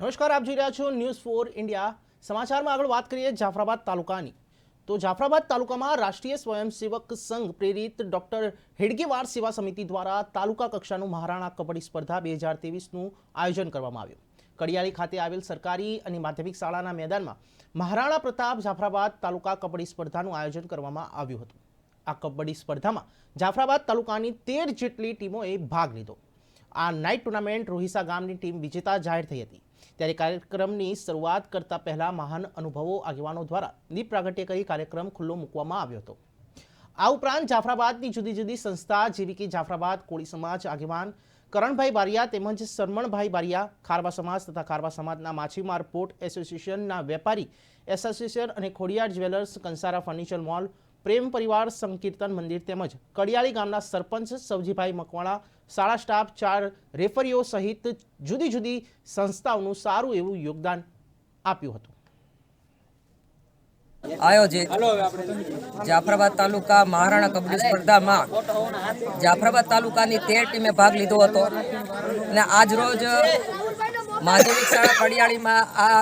નમસ્કાર, આપ જોઈ રહ્યા છો ન્યૂઝ ફોર ઇન્ડિયા સમાચારમાં આગળ વાત કરીએ જાફરાબાદ તાલુકાની. તો જાફરાબાદ તાલુકામાં રાષ્ટ્રીય સ્વયંસેવક સંઘ પ્રેરિત ડોક્ટર હેડગેવાર સેવા સમિતિ દ્વારા તાલુકા કક્ષાનું મહારાણા કબડ્ડી સ્પર્ધા બે હજાર તેવીસનું આયોજન કરવામાં આવ્યું. કડિયાળી ખાતે આવેલ સરકારી અને માધ્યમિક શાળાના મેદાનમાં મહારાણા પ્રતાપ જાફરાબાદ તાલુકા કબડ્ડી સ્પર્ધાનું આયોજન કરવામાં આવ્યું હતું. આ કબડ્ડી સ્પર્ધામાં જાફરાબાદ તાલુકાની તેર જેટલી ટીમોએ ભાગ લીધો. આ નાઇટ ટુર્નામેન્ટ રોહિસા ગામની ટીમ વિજેતા જાહેર થઈ હતી. ત્યારે કાર્યક્રમની શરૂઆત કરતા પહેલા મહાન અનુભવો આગેવાનો દ્વારા દીપ પ્રાગટ્ય કરી કાર્યક્રમ ખુલ્લો મૂકવામાં આવ્યો હતો. આ ઉપરાંત જાફરાબાદની જુદી જુદી સંસ્થા જેવી કે જાફરાબાદ કોળી સમાજ આગેવાન કરણભાઈ બારિયા તેમજ સરમણભાઈ બારિયા, ખારવા સમાજ તથા ખારવા સમાજના માછીમાર પોર્ટ એસોસિએશનના વેપારી, એસોસિએશન અને Khodiyar jewellers Kansara furniture mall પ્રેમ પરિવાર સંકીર્તન મંદિર તેમજ કડિયાળી ગામના સરપંચ સવજીભાઈ મકવાણા, શાળા સ્ટાફ ચાર રેફરીઓ સહિત જુદી જુદી સંસ્થાઓનું સારું એવું યોગદાન આપ્યું હતું. આયોજિત જાફરાબાદ તાલુકા મહારાણા કબડ્ડી સ્પર્ધામાં જાફરાબાદ તાલુકાની તેર ટીમે ભાગ લીધો હતો અને આજ રોજ માધ્યમિક શાળા કડિયાળીમાં આ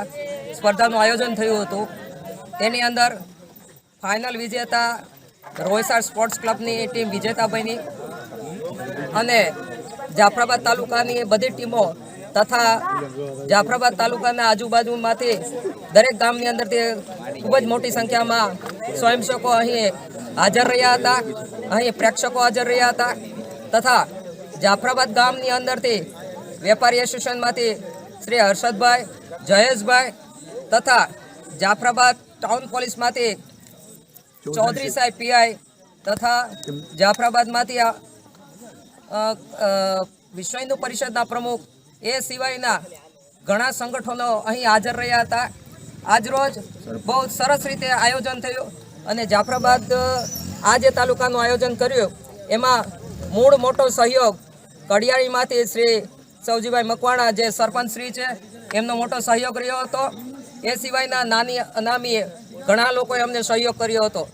સ્પર્ધાનું આયોજન થયું હતું. તેની અંદર ફાઇનલ વિજેતા રોયસાર સ્પોર્ટ્સ ક્લબની ટીમ વિજેતા બની. અને જાફરાબાદ તાલુકાની બધી ટીમો તથા જાફરાબાદ તાલુકાના આજુબાજુમાંથી દરેક ગામની અંદરથી ખૂબ જ મોટી સંખ્યામાં સ્વયંસેવકો અહીં હાજર રહ્યા હતા. અહીં પ્રેક્ષકો હાજર રહ્યા હતા. તથા જાફરાબાદ ગામની અંદરથી વેપારી એસોસિએશનમાંથી શ્રી હર્ષદભાઈ, જયેશભાઈ તથા જાફરાબાદ ટાઉન પોલીસમાંથી ચૌધરી સાહેબ પીઆઈ તથા જાફરાબાદમાંથી આ વિશ્વ હિન્દુ પરિષદના પ્રમુખ એ સિવાયના ઘણા સંગઠનો અહીં હાજર રહ્યા હતા. આજરોજ બહુ સરસ રીતે આયોજન થયું અને જાફરાબાદ આ જે તાલુકાનું આયોજન કર્યું એમાં મૂળ મોટો સહયોગ કડિયાળીમાંથી શ્રી સૌજીભાઈ મકવાણા જે સરપંચ શ્રી છે એમનો મોટો સહયોગ રહ્યો હતો. એ સિવાયના નાની અનામીએ ઘણા લોકોએ અમને સહયોગ કર્યો હતો.